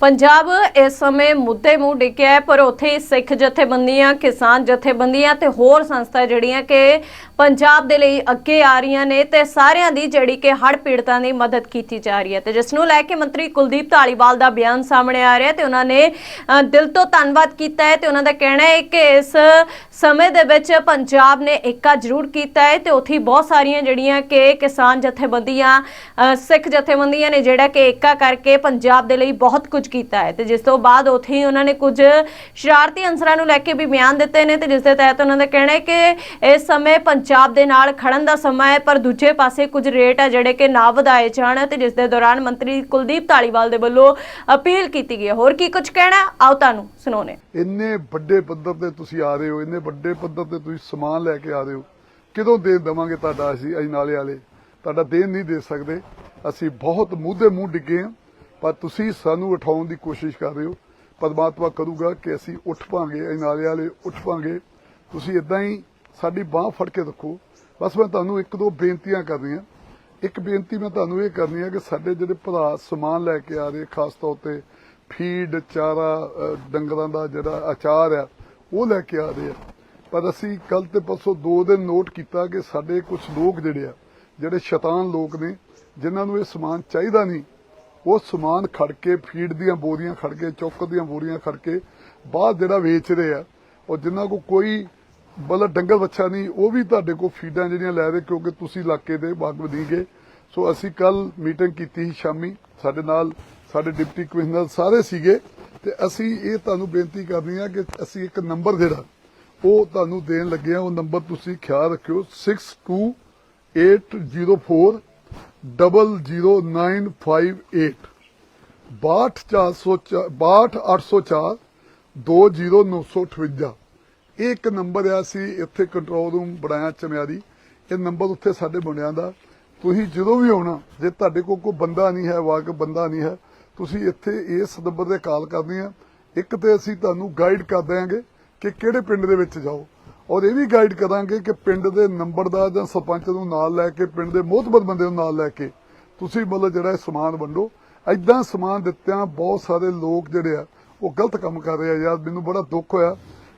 ਪੰਜਾਬ ਇਸ ਸਮੇਂ ਮੁੱਦੇ ਮੂੰਹ ਡਿੱਗਿਆ ਹੈ, ਪਰ ਉੱਥੇ ਹੀ ਸਿੱਖ ਜਥੇਬੰਦੀਆਂ, ਕਿਸਾਨ ਜਥੇਬੰਦੀਆਂ ਤੇ ਹੋਰ ਸੰਸਥਾ ਜਿਹੜੀਆਂ ਕਿ ਪੰਜਾਬ ਦੇ ਲਈ ਅੱਗੇ ਆ ਰਹੀਆਂ ਨੇ ਤੇ ਸਾਰਿਆਂ ਦੀ ਜਿਹੜੀ ਕਿ ਹੜ੍ਹ ਪੀੜਤਾਂ ਦੀ ਮਦਦ ਕੀਤੀ ਜਾ ਰਹੀ ਹੈ। ਤੇ ਜਿਸ ਨੂੰ ਲੈ ਕੇ ਮੰਤਰੀ ਕੁਲਦੀਪ ਢਾਲੀਵਾਲ ਦਾ ਬਿਆਨ ਸਾਹਮਣੇ ਆ ਰਿਹਾ ਤੇ ਉਹਨਾਂ ਨੇ ਦਿਲ ਤੋਂ ਧੰਨਵਾਦ ਕੀਤਾ ਹੈ ਤੇ ਉਹਨਾਂ ਦਾ ਕਹਿਣਾ ਹੈ ਕਿ ਇਸ ਸਮੇਂ ਦੇ ਵਿੱਚ ਪੰਜਾਬ ਨੇ ਏਕਾ ਜ਼ਰੂਰ ਕੀਤਾ ਹੈ ਤੇ ਉੱਥੇ ਹੀ ਬਹੁਤ ਸਾਰੀਆਂ ਜਿਹੜੀਆਂ ਕਿ ਕਿਸਾਨ ਜਥੇਬੰਦੀਆਂ ਸਿੱਖ ਜਥੇਬੰਦੀਆਂ ਨੇ ਜਿਹੜਾ ਕਿ ਏਕਾ ਕਰਕੇ ਪੰਜਾਬ ਦੇ ਲਈ ਬਹੁਤ ਕੁਝ ਕੀਤਾ ਹੈ ਤੇ ਜਿਸ ਤੋਂ ਬਾਅਦ ਉੱਥੇ ਹੀ ਉਹਨਾਂ ਨੇ ਕੁਝ ਸ਼ਰਾਰਤੀ ਅੰਸਰਾਂ ਨੂੰ ਲੈ ਕੇ ਵੀ ਬਿਆਨ ਦਿੱਤੇ ਨੇ ਤੇ ਜਿਸ ਦੇ ਤਹਿਤ ਉਹਨਾਂ ਦਾ ਕਹਿਣਾ ਹੈ ਕਿ ਇਸ ਸਮੇਂ ਪੰਜਾਬ ਦੇ ਨਾਲ ਖੜਨ ਦਾ ਸਮਾਂ ਹੈ, ਪਰ ਦੂਜੇ ਪਾਸੇ ਕੁਝ ਰੇਟ ਆ ਜਿਹੜੇ ਕਿ ਨਾ ਵਧਾਏ ਜਾਣ ਤੇ ਜਿਸ ਦੇ ਦੌਰਾਨ ਮੰਤਰੀ ਕੁਲਦੀਪ ਢਾਲੀਵਾਲ ਦੇ ਵੱਲੋਂ ਅਪੀਲ ਕੀਤੀ ਗਈ ਹੋਰ ਕੀ ਕੁਝ ਕਹਿਣਾ ਆਓ ਤੁਹਾਨੂੰ ਸੁਣਾਉਣੇ ਇੰਨੇ ਵੱਡੇ ਪੱਧਰ ਤੇ ਤੁਸੀਂ ਆ ਰਹੇ ਹੋ, ਇੰਨੇ ਵੱਡੇ ਪੱਧਰ ਤੇ ਤੁਸੀਂ ਸਮਾਨ ਲੈ ਕੇ ਆ ਰਹੇ ਹੋ, ਕਿਦੋਂ ਦੇ ਦੇਵਾਂਗੇ ਤੁਹਾਡਾ ਅਸੀਂ ਅਜ ਨਾਲੇ ਵਾਲੇ? ਤੁਹਾਡਾ ਦੇਣ ਨਹੀਂ ਦੇ ਸਕਦੇ। ਅਸੀਂ ਬਹੁਤ ਮੂੰਹ ਮੂੰਹ ਡਿੱਗੇ ਹਾਂ। ਪਰ ਤੁਸੀਂ ਸਾਨੂੰ ਉਠਾਉਣ ਦੀ ਕੋਸ਼ਿਸ਼ ਕਰ ਰਹੇ ਹੋ। ਪਰਮਾਤਮਾ ਕਰੂਗਾ ਕਿ ਅਸੀਂ ਉੱਠ ਪਾਂਗੇ ਅਜ ਨਾਲੇ ਵਾਲੇ ਉੱਠ ਪਾਂਗੇ। ਤੁਸੀਂ ਇਦਾਂ ਹੀ ਸਾਡੀ ਬਾਹ ਫੜ ਕੇ ਰੱਖੋ। ਬਸ ਮੈਂ ਤੁਹਾਨੂੰ ਇੱਕ ਦੋ ਬੇਨਤੀਆਂ ਕਰਨੀਆਂ ਇੱਕ ਬੇਨਤੀ ਮੈਂ ਤੁਹਾਨੂੰ ਇਹ ਕਰਨੀ ਹੈ ਕਿ ਸਾਡੇ ਜਿਹੜੇ ਭਰਾ ਸਮਾਨ ਲੈ ਕੇ ਆ ਰਹੇ, ਖਾਸ ਤੌਰ ਤੇ ਫੀਡ, ਚਾਰਾ ਡੰਗਰਾਂ ਦਾ ਜਿਹੜਾ ਅਚਾਰ ਆ, ਉਹ ਲੈ ਕੇ ਆ ਰਹੇ ਆ। ਪਰ ਅਸੀਂ ਕੱਲ ਤੇ ਪਰਸੋਂ ਦੋ ਦਿਨ ਨੋਟ ਕੀਤਾ ਕਿ ਸਾਡੇ ਕੁਝ ਲੋਕ ਜਿਹੜੇ ਆ, ਜਿਹੜੇ ਸ਼ੈਤਾਨ ਲੋਕ ਨੇ, ਜਿਨ੍ਹਾਂ ਨੂੰ ਇਹ ਸਮਾਨ ਚਾਹੀਦਾ ਨਹੀਂ ਉਹ ਸਮਾਨ ਖੜ ਕੇ, ਫੀਡ ਦੀਆਂ ਬੋਰੀਆਂ ਖੜ ਕੇ, ਚੁੱਕ ਦੀਆਂ ਬੋਰੀਆਂ ਖੜ ਕੇ ਬਾਹਰ ਜਿਹੜਾ ਵੇਚ ਰਹੇ ਆ, ਉਹ ਜਿਨ੍ਹਾਂ ਕੋ ਕੋਈ ਬਲ ਡੰਗਰ ਬੱਚਾ ਨਹੀਂ, ਉਹ ਵੀ ਤੁਹਾਡੇ ਕੋ ਫੀਡਾਂ ਜਿਹੜੀਆਂ ਲੈ ਰਹੇ, ਕਿਉਂਕਿ ਤੁਸੀਂ ਇਲਾਕੇ ਦੇ ਬਾਗ ਵਧੀਗੇ। ਸੋ ਅਸੀਂ ਕੱਲ ਮੀਟਿੰਗ ਕੀਤੀ ਸੀ ਸ਼ਾਮੀ, ਸਾਡੇ ਨਾਲ ਸਾਡੇ ਡਿਪਟੀ ਕਮਿਸ਼ਨਰ ਸਾਰੇ ਸੀਗੇ, ਤੇ ਅਸੀਂ ਇਹ ਤੁਹਾਨੂੰ ਬੇਨਤੀ ਕਰਨੀ ਆ ਕਿ ਅਸੀਂ ਇੱਕ ਨੰਬਰ ਜਿਹੜਾ, ਉਹ ਤੁਹਾਨੂੰ ਦੇਣ ਲੱਗੇ ਆ, ਉਹ ਨੰਬਰ ਤੁਸੀਂ ਖਿਆਲ ਰੱਖਿਓ 62804 00958 62804 20958 ਇਹ ਇੱਕ ਨੰਬਰ ਆ ਸੀ ਇੱਥੇ ਕੰਟਰੋਲ ਰੂਮ ਬਣਾਇਆ ਚਮਿਆਰੀ ਇਹ ਨੰਬਰ ਉੱਥੇ ਸਾਡੇ ਮੁੰਡਿਆਂ ਦਾ ਤੁਸੀਂ ਜਦੋਂ ਵੀ ਆਉਣਾ ਜੇ ਤੁਹਾਡੇ ਕੋਲ ਕੋਈ ਬੰਦਾ ਨਹੀਂ ਹੈ ਵਾਕ ਬੰਦਾ ਨਹੀਂ ਹੈ ਤੁਸੀਂ ਇੱਥੇ ਇਸ ਨੰਬਰ ਤੇ ਕਾਲ ਕਰਨੀ ਆ ਇੱਕ ਤੇ ਅਸੀਂ ਤੁਹਾਨੂੰ ਗਾਈਡ ਕਰ ਦਿਆਂਗੇ ਕਿ ਕਿਹੜੇ ਪਿੰਡ ਦੇ ਵਿੱਚ ਜਾਓ ਔਰ ਇਹ ਵੀ ਗਾਈਡ ਕਰਾਂਗੇ ਕਿ ਪਿੰਡ ਦੇ ਨੰਬਰਦਾਰ ਜਾਂ ਸਰਪੰਚ ਨੂੰ ਨਾਲ ਲੈ ਕੇ, ਪਿੰਡ ਦੇ ਮੋਹਤਬਰ ਬੰਦੇ ਨੂੰ ਨਾਲ ਲੈ ਕੇ ਤੁਸੀਂ ਮਤਲਬ ਜਿਹੜਾ ਸਮਾਨ ਵੰਡੋ। ਐਦਾਂ ਸਮਾਨ ਦਿੱਤਿਆਂ ਬਹੁਤ ਸਾਰੇ ਲੋਕ ਜਿਹੜੇ ਆ, ਉਹ ਗਲਤ ਕੰਮ ਕਰ ਰਹੇ ਆ ਯਾਰ, ਮੈਨੂੰ ਬੜਾ ਦੁੱਖ ਹੋਇਆ।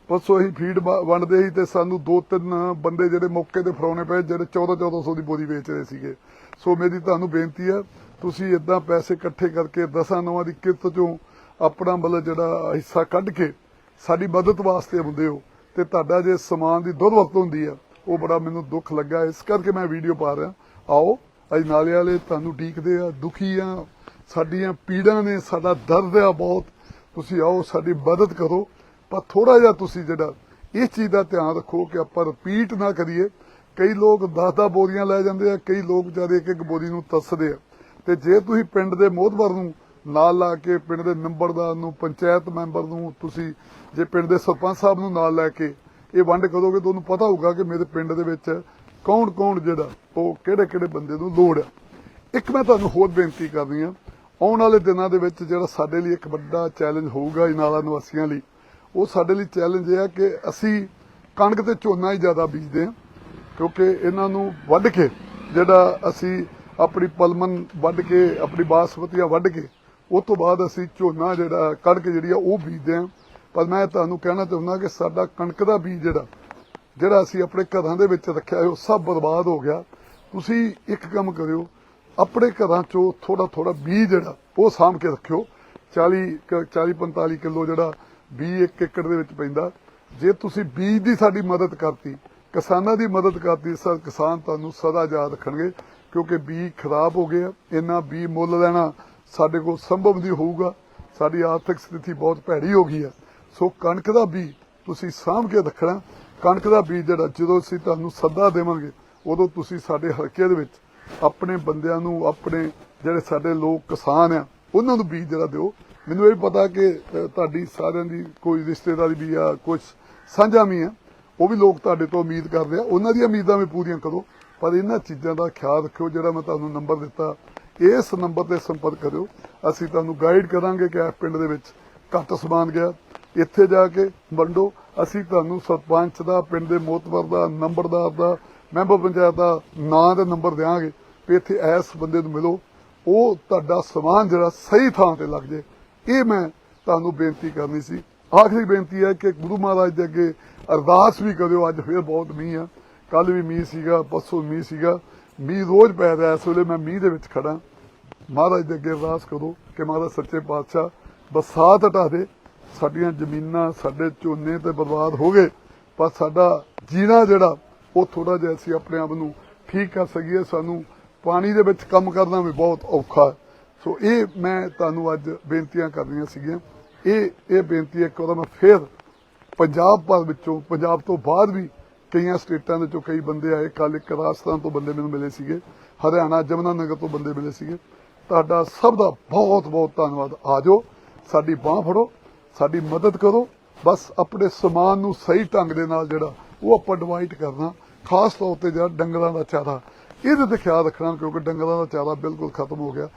ਪਰਸੋਂ ਅਸੀਂ ਫੀਡ ਬ- ਵੰਡਦੇ ਸੀ ਤੇ ਸਾਨੂੰ ਦੋ ਤਿੰਨ ਬੰਦੇ ਜਿਹੜੇ ਮੌਕੇ ਤੇ ਫੜਾਉਣੇ ਪਏ, ਜਿਹੜੇ 14 1400 ਦੀ ਬੋਰੀ ਵੇਚ ਰਹੇ ਸੀਗੇ। ਸੋ ਮੇਰੀ ਤੁਹਾਨੂੰ ਬੇਨਤੀ ਹੈ ਤੁਸੀਂ ਇਦਾਂ ਪੈਸੇ ਇਕੱਠੇ ਕਰਕੇ ਦਸਾਂ ਨਵਾਂ ਦੀ ਕਿਰਤ ਚੋਂ ਆਪਣਾ ਮਤਲਬ ਜਿਹੜਾ ਹਿੱਸਾ ਕੱਢ ਕੇ ਸਾਡੀ ਮਦਦ ਵਾਸਤੇ ਹੁੰਦੇ ਹੋ। ਤੇ ਤੁਹਾਡਾ ਜੇ ਸਮਾਨ ਦੀ ਦੁਰਵਰਤ ਹੁੰਦੀ ਆ, ਉਹ ਬੜਾ ਮੈਨੂੰ ਦੁੱਖ ਲੱਗਾ। ਇਸ ਕਰਕੇ ਮੈਂ ਵੀਡੀਓ ਪਾ ਰਿਹਾ। ਆਓ, ਅੱਜ ਨਾਲੇ ਵਾਲੇ ਤੁਹਾਨੂੰ ਡੀਕਦੇ ਆ, ਦੁਖੀ ਆ, ਸਾਡੀਆਂ ਪੀੜਾਂ ਨੇ ਸਾਡਾ ਦਰਦ ਆ ਬਹੁਤ। ਤੁਸੀਂ ਆਓ, ਸਾਡੀ ਮਦਦ ਕਰੋ। ਪਰ ਥੋੜਾ ਜਿਹਾ ਤੁਸੀਂ ਜਿਹੜਾ ਇਸ ਚੀਜ਼ ਦਾ ਧਿਆਨ ਰੱਖੋ ਕਿ ਆਪਾਂ ਰਿਪੀਟ ਨਾ ਕਰੀਏ। ਕਈ ਲੋਕ 10-10 ਬੋਰੀਆਂ ਲੈ ਜਾਂਦੇ ਆ, ਕਈ ਲੋਕ ਜਦ ਇੱਕ ਇੱਕ ਬੋਰੀ ਨੂੰ ਤਸਦੇ ਆ। ਤੇ ਜੇ ਤੁਸੀਂ ਪਿੰਡ ਦੇ ਮੋਹਤਬਰ ਨੂੰ ਨਾਲ ਲਾ ਕੇ ਪਿੰਡ ਦੇ ਮੈਂਬਰਦਾਰ ਨੂੰ, ਪੰਚਾਇਤ ਮੈਂਬਰ ਨੂੰ, ਤੁਸੀਂ ਜੇ ਪਿੰਡ ਦੇ ਸਰਪੰਚ ਸਾਹਿਬ ਨੂੰ ਨਾਲ ਲੈ ਕੇ ਇਹ ਵੰਡ ਕਰੋਗੇ, ਤੁਹਾਨੂੰ ਪਤਾ ਹੋਊਗਾ ਕਿ ਮੇਰੇ ਪਿੰਡ ਦੇ ਵਿੱਚ ਕੌਣ ਕੌਣ ਜਿਹੜਾ, ਉਹ ਕਿਹੜੇ ਕਿਹੜੇ ਬੰਦੇ ਨੂੰ ਲੋੜ ਹੈ ਇੱਕ ਮੈਂ ਤੁਹਾਨੂੰ ਹੋਰ ਬੇਨਤੀ ਕਰਦੀ ਆ ਆਉਣ ਵਾਲੇ ਦਿਨਾਂ ਦੇ ਵਿੱਚ ਜਿਹੜਾ ਸਾਡੇ ਲਈ ਇੱਕ ਵੱਡਾ ਚੈਲੰਜ ਹੋਊਗਾ ਇਨਾਲਾ ਨਿਵਾਸੀਆਂ ਲਈ, ਉਹ ਸਾਡੇ ਲਈ ਚੈਲੰਜ ਇਹ ਆ ਕਿ ਅਸੀਂ ਕਣਕ ਤੇ ਝੋਨਾ ਹੀ ਜ਼ਿਆਦਾ ਬੀਜਦੇ ਹਾਂ, ਕਿਉਂਕਿ ਇਹਨਾਂ ਨੂੰ ਵੱਢ ਕੇ, ਜਿਹੜਾ ਅਸੀਂ ਆਪਣੀ ਪਲਮਨ ਵੱਢ ਕੇ, ਆਪਣੀ ਬਾਸਮਤੀਆਂ ਵੱਢ ਕੇ ਉਸ ਤੋਂ ਬਾਅਦ ਅਸੀਂ ਝੋਨਾ ਜਿਹੜਾ ਕਣਕ ਜਿਹੜੀ ਆ ਉਹ ਬੀਜਦੇ ਹਾਂ। ਪਰ ਮੈਂ ਤੁਹਾਨੂੰ ਕਹਿਣਾ ਚਾਹੁੰਦਾ ਕਿ ਸਾਡਾ ਕਣਕ ਦਾ ਬੀਜ ਜਿਹੜਾ ਜਿਹੜਾ ਅਸੀਂ ਆਪਣੇ ਘਰਾਂ ਦੇ ਵਿੱਚ ਰੱਖਿਆ ਉਹ ਸਭ ਬਰਬਾਦ ਹੋ ਗਿਆ। ਤੁਸੀਂ ਇੱਕ ਕੰਮ ਕਰਿਓ, ਆਪਣੇ ਘਰਾਂ ਚੋਂ ਥੋੜਾ ਥੋੜਾ ਬੀਜ ਜਿਹੜਾ, ਉਹ ਸਾਂਭ ਕੇ ਰੱਖਿਓ। 40 40 45 ਕਿਲੋ ਜਿਹੜਾ ਬੀਜ ਇੱਕ ਏਕੜ ਦੇ ਵਿੱਚ ਪੈਂਦਾ। ਜੇ ਤੁਸੀਂ ਬੀਜ ਦੀ ਸਾਡੀ ਮਦਦ ਕਰਤੀ, ਕਿਸਾਨਾਂ ਦੀ ਮਦਦ ਕਰਤੀ ਸਰ ਕਿਸਾਨ ਤੁਹਾਨੂੰ ਸਦਾ ਯਾਦ ਰੱਖਣਗੇ, ਕਿਉਂਕਿ ਬੀਜ ਖਰਾਬ ਹੋ ਗਏ ਆ, ਇੰਨਾ ਬੀਜ ਮੁੱਲ ਲੈਣਾ ਸਾਡੇ ਕੋਲ ਸੰਭਵ ਨਹੀਂ ਹੋਊਗਾ। ਸਾਡੀ ਆਰਥਿਕ ਸਥਿਤੀ ਬਹੁਤ ਭੈੜੀ ਹੋ ਗਈ ਹੈ। ਸੋ ਕਣਕ ਦਾ ਬੀਜ ਤੁਸੀਂ ਸਾਂਭ ਕੇ ਰੱਖਣਾ। ਕਣਕ ਦਾ ਬੀਜ ਜਿਹੜਾ ਜਦੋਂ ਅਸੀਂ ਤੁਹਾਨੂੰ ਸੱਦਾ ਦੇਵਾਂਗੇ, ਉਦੋਂ ਤੁਸੀਂ ਸਾਡੇ ਹਲਕੇ ਦੇ ਵਿੱਚ ਆਪਣੇ ਬੰਦਿਆਂ ਨੂੰ, ਆਪਣੇ ਜਿਹੜੇ ਸਾਡੇ ਲੋਕ ਕਿਸਾਨ ਆ, ਉਹਨਾਂ ਨੂੰ ਬੀਜ ਜਿਹੜਾ ਦਿਓ। ਮੈਨੂੰ ਇਹ ਪਤਾ ਕਿ ਤੁਹਾਡੀ ਸਾਰਿਆਂ ਦੀ ਕੋਈ ਰਿਸ਼ਤੇਦਾਰੀ ਵੀ ਆ ਕੁਝ ਸਾਂਝਾ ਵੀ ਆ, ਉਹ ਵੀ ਲੋਕ ਤੁਹਾਡੇ ਤੋਂ ਉਮੀਦ ਕਰਦੇ ਆ। ਉਹਨਾਂ ਦੀਆਂ ਉਮੀਦਾਂ ਵੀ ਪੂਰੀਆਂ ਕਰੋ। ਪਰ ਇਹਨਾਂ ਚੀਜ਼ਾਂ ਦਾ ਖਿਆਲ ਰੱਖਿਓ, ਜਿਹੜਾ ਮੈਂ ਤੁਹਾਨੂੰ ਨੰਬਰ ਦਿੱਤਾ ਇਸ ਨੰਬਰ ਤੇ ਸੰਪਰਕ ਕਰਿਓ। ਅਸੀਂ ਤੁਹਾਨੂੰ ਗਾਈਡ ਕਰਾਂਗੇ ਕਿ ਇਸ ਪਿੰਡ ਦੇ ਵਿੱਚ ਘੱਟ ਸਮਾਨ ਗਿਆ। ਇੱਥੇ ਜਾ ਕੇ ਵੰਡੋ। ਅਸੀਂ ਤੁਹਾਨੂੰ ਸਰਪੰਚ ਦਾ, ਪਿੰਡ ਦੇ ਮੋਤਬਰ ਦਾ, ਨੰਬਰਦਾਰ ਦਾ, ਮੈਂਬਰ ਪੰਚਾਇਤ ਦਾ ਨਾਂ ਤੇ ਨੰਬਰ ਦਿਆਂਗੇ ਵੀ ਇੱਥੇ ਇਸ ਬੰਦੇ ਨੂੰ ਮਿਲੋ। ਉਹ ਤੁਹਾਡਾ ਸਮਾਨ ਜਿਹੜਾ ਸਹੀ ਥਾਂ ਤੇ ਲੱਗ ਜੇ। ਇਹ ਮੈਂ ਤੁਹਾਨੂੰ ਬੇਨਤੀ ਕਰਨੀ ਸੀ। ਆਖਰੀ ਬੇਨਤੀ ਹੈ ਕਿ ਗੁਰੂ ਮਹਾਰਾਜ ਦੇ ਅੱਗੇ ਅਰਦਾਸ ਵੀ ਕਰਿਓ। ਅੱਜ ਫੇਰ ਬਹੁਤ ਮੀਂਹ ਆ। ਕੱਲ ਵੀ ਮੀਂਹ ਸੀਗਾ, ਪਰਸੋਂ ਮੀਂਹ ਸੀਗਾ। ਮੀਂਹ ਰੋਜ਼ ਪੈ ਰਿਹਾ, ਇਸ ਵੇਲੇ ਮੈਂ ਮੀਂਹ ਦੇ ਵਿੱਚ ਖੜਾ ਮਹਾਰਾਜ ਦੇ ਅੱਗੇ ਅਰਦਾਸ ਕਰੋ ਕਿ ਮਹਾਰਾਜ ਸੱਚੇ ਪਾਤਸ਼ਾਹ ਬਰਸਾਤ ਹਟਾ ਦੇ। ਸਾਡੀਆਂ ਜ਼ਮੀਨਾਂ, ਸਾਡੇ ਝੋਨੇ ਤੇ ਬਰਬਾਦ ਹੋ ਗਏ, ਪਰ ਸਾਡਾ ਜੀਣਾ ਜਿਹੜਾ, ਉਹ ਥੋੜਾ ਜਿਹਾ ਅਸੀਂ ਆਪਣੇ ਆਪ ਨੂੰ ਠੀਕ ਕਰ ਸਕੀਏ। ਸਾਨੂੰ ਪਾਣੀ ਦੇ ਵਿੱਚ ਕੰਮ ਕਰਨਾ ਵੀ ਬਹੁਤ ਔਖਾ ਸੋ ਇਹ ਮੈਂ ਤੁਹਾਨੂੰ ਅੱਜ ਬੇਨਤੀਆਂ ਕਰਨੀਆਂ ਸੀਗੀਆਂ। ਇਹ ਇਹ ਬੇਨਤੀ ਇੱਕ ਵਾਰ ਮੈਂ ਫੇਰ ਪੰਜਾਬ ਭਰ ਵਿੱਚੋਂ, ਪੰਜਾਬ ਤੋਂ ਬਾਅਦ ਵੀ ਕਈਆਂ ਸਟੇਟਾਂ ਦੇ ਚੋਂ ਕਈ ਬੰਦੇ ਆਏ ਕੱਲ ਇੱਕ ਰਾਜਸਥਾਨ ਤੋਂ ਬੰਦੇ ਮੈਨੂੰ ਮਿਲੇ ਸੀਗੇ, ਹਰਿਆਣਾ ਜਮਨਾ ਨਗਰ ਤੋਂ ਬੰਦੇ ਮਿਲੇ ਸੀਗੇ। ਤੁਹਾਡਾ ਸਭ ਦਾ ਬਹੁਤ ਬਹੁਤ ਧੰਨਵਾਦ। ਆਜੋ ਸਾਡੀ ਬਾਹ ਫੜੋ, ਸਾਡੀ ਮਦਦ ਕਰੋ, ਬਸ ਆਪਣੇ ਸਮਾਨ ਨੂੰ ਸਹੀ ਢੰਗ ਦੇ ਨਾਲ ਜਿਹੜਾ ਉਹ ਆਪਾਂ ਡਿਵਾਈਡ ਕਰਨਾ, ਖਾਸ ਤੌਰ ਤੇ ਜਿਹੜਾ ਡੰਗਰਾਂ ਦਾ ਚਾਰਾ। ਇਹਦੇ ਤੇ ਖਿਆਲ ਰੱਖਣਾ, ਕਿਉਂਕਿ ਡੰਗਰਾਂ ਦਾ ਚਾਰਾ ਬਿਲਕੁਲ ਖਤਮ ਹੋ ਗਿਆ।